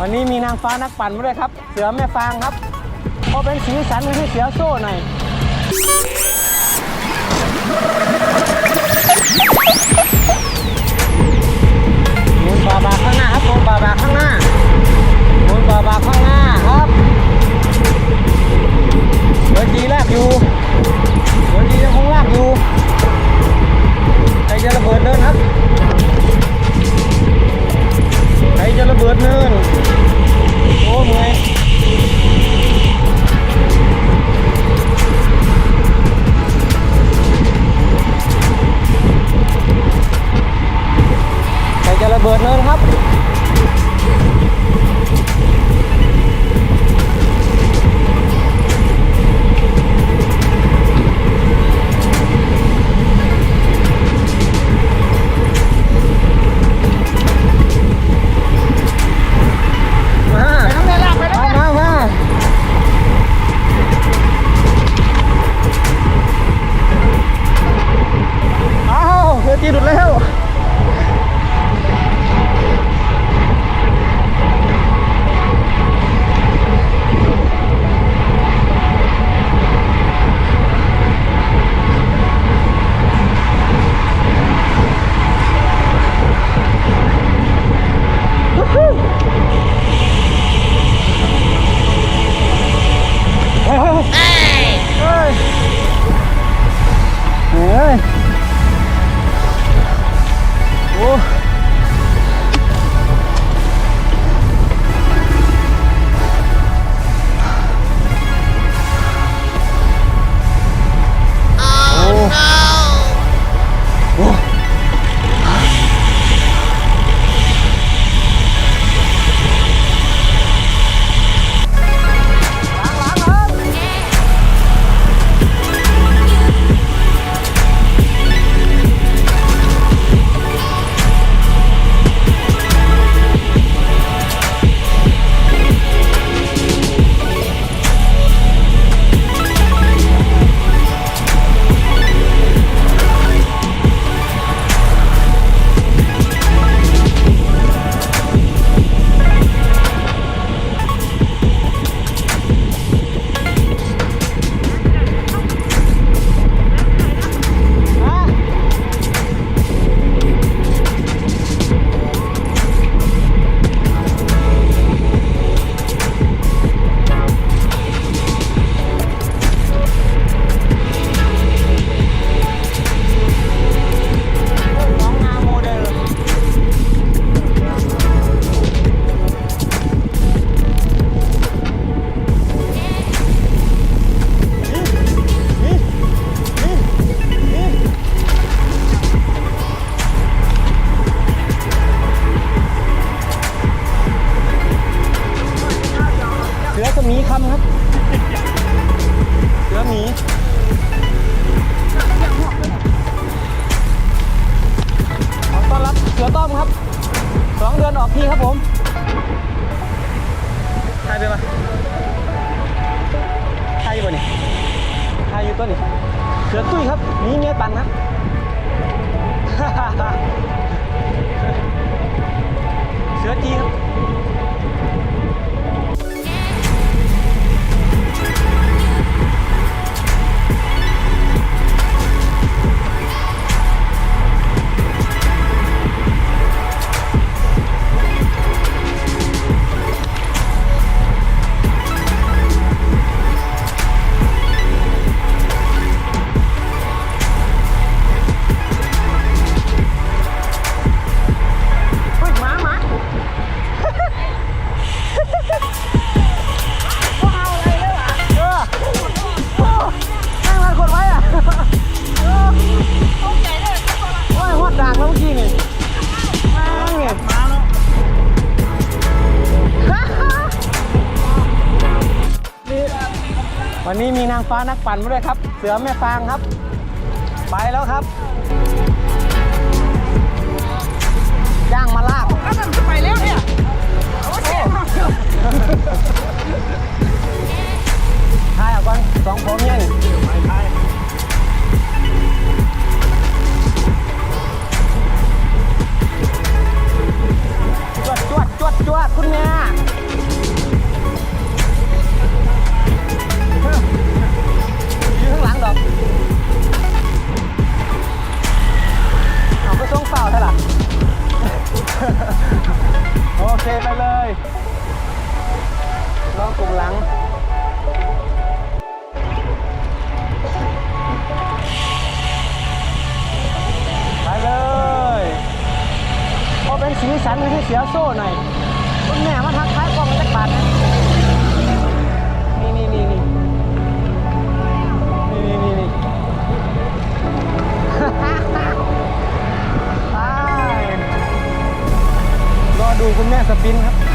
วันนี้มีนางฟ้านักปั่นมาด้วยครับ เสือแม่ฟางครับพอเป็นสีสันให้เสือโซ่หน่อยมุนบาบาข้างหน้าครับมุนบาบาข้างหน้ามุนบาบาข้างหน้าครับเสือจีลากอยู่เสือจียังคงลากอยู่ใครจะระเบิดเนินครับ ตัวนี้เสือตุ้ยครับหมีเมียตันครับเสือจีครับ วันนี้มีนางฟ้านักปั่นมาด้วยครับ เสือแม่ฟางครับ ไปแล้วครับจ้างมาลากแล้วมันจะไปแล้วเนี่ยโอเคทายเอาก่อนสองผมเนี่ยนี่จวดจ เสียโซ่หน่อยคุณแม่มาทักทายกล้องจักบาทนะนี่นี่นี่นี่นี่นี่นี่ไปรอดูคุณแม่สปินครับ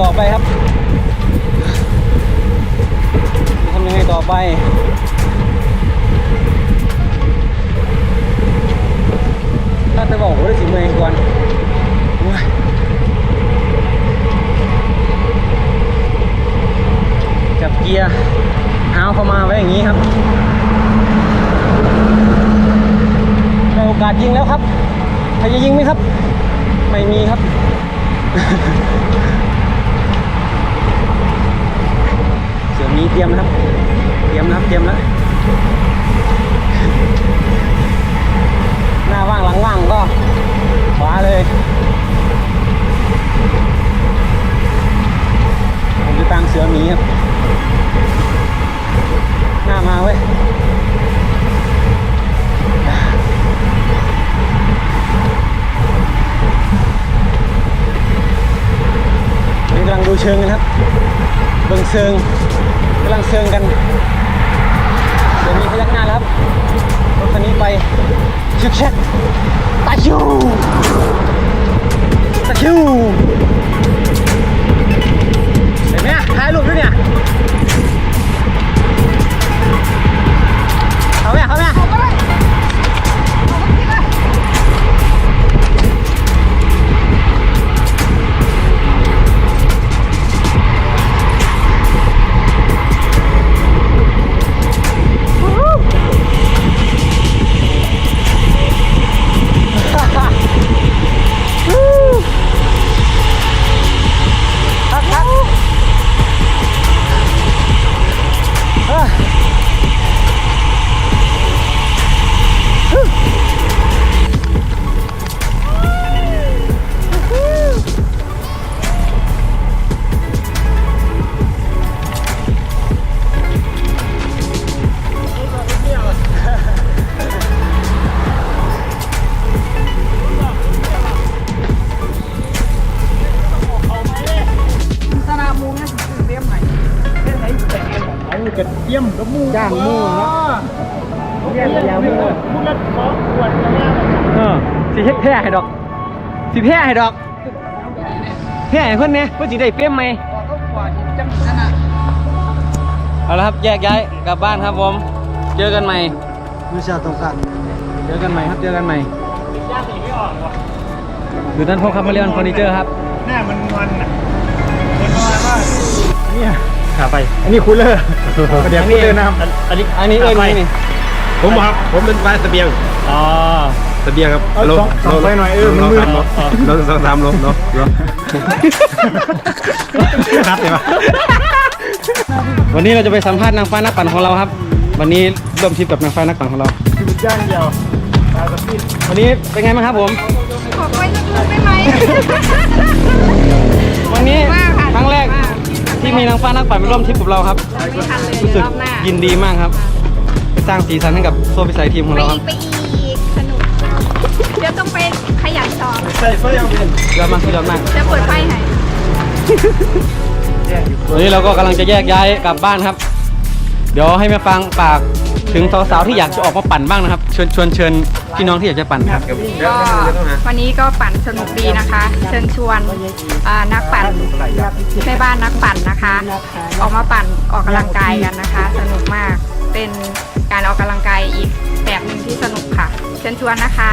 ต่อไปครับจะทำยังไงต่อไปถ้าจะบอกว่าได้สิบเมงก่อนจับเกียร์เท้าเข้ามาไว้อย่างนี้ครับได้โอกาสยิงแล้วครับใครจะยิงไหมครับ ไม่มีครับ เสือมีเตรียมนะครับ เตรียมนะครับ เตรียมแล้ว หน้าว่างหลังว่างก็ขวาเลยผมจะตังเสือหมีครับ หน้ามาเว้ยนี่กำลังดูเชิงกันครับเบิ่งเชิง กำลังเชิงกัน เดี๋ยวมีพยักหน้าแล้วครับ รถคันนี้ไปชึกเช็คตาชิวตาชิวเห็นไหมถ่ายรูปด้วยเนี่ย กระเทียมกับมูย่างมูเนาะเรียกยามูมูละสองขวดก็แล้วเออสิเฮ็ดแพ้ให้ดอก สิแพ้ให้ดอกแพ้ให้เพิ่นเนี่ยเพิ่นสิได้เปรียมไหมก็ขวดจังขนาดเอาละครับแยกย้ายกลับบ้านครับผม เจอกันใหม่ วิชาตรงกันเจอกันใหม่ครับเจอกันใหม่ย่างหนีไม่ออกว่ะอยู่ด้านพบครับมาเรียนเฟอร์นิเจอร์ครับ หน้ามันมันอะมันมันมาก เนี่ย ขาไป อันนี้คูลเลอร์เดี๋ยวคูลเลอร์น้อันนี้อันนี้เอิ้นนี่นี่ ผมครับ ผมเป็นฝ่ายเสบียงอ๋อ เสบียงครับำเอาสองสองไปหน่อยเออมันมืดลงสองสามลงเนาะเนาะครับเดี๋ยววันนี้เราจะไปสัมภาษณ์นางฟ้านักปั่นของเราครับ วันนี้ร่วมทริปกับนางฟ้านักปั่นของเรา คือจ้างเดียวตาสปีดวันนี้เป็นไงบ้างครับผม ขอไปสักลูกได้ไหม วันนี้มากค่ะครั้งแรก มาก ที่มีนางฟ้านักปั่นมาร่วมทริปกับเราครับไม่ทันเลยรู้สึกรอบหน้ายินดีมากครับไปสร้างสีสันให้กับโซ่พิสัยทีมของไปเราคอีรับกไปอีกสนุกเดี๋ยวต้องไปขยันซ้อมใส่เสื้อยังเป็นยอดมากยอดมากจะเปิดไฟให้วันนี้เราก็กำลังจะแยกย้ายกลับบ้านครับ เดี๋ยวให้มาฟังปากถึงสาวๆที่อยากจะออกมาปั่นบ้างนะครับ ชวนชวนเชิญ พี่น้องที่อยากจะปั่นครับ ก็วันนี้ก็ปั่นสนุกดีนะคะ เชิญชวนอ่านักปั่นแม่บ้านนักปั่นนะคะ ออกมาปั่นออกกำลังกายกันนะคะ สนุกมากเป็นการออกกำลังกายอีกแบบหนึ่งที่สนุกค่ะ เชิญชวนนะคะ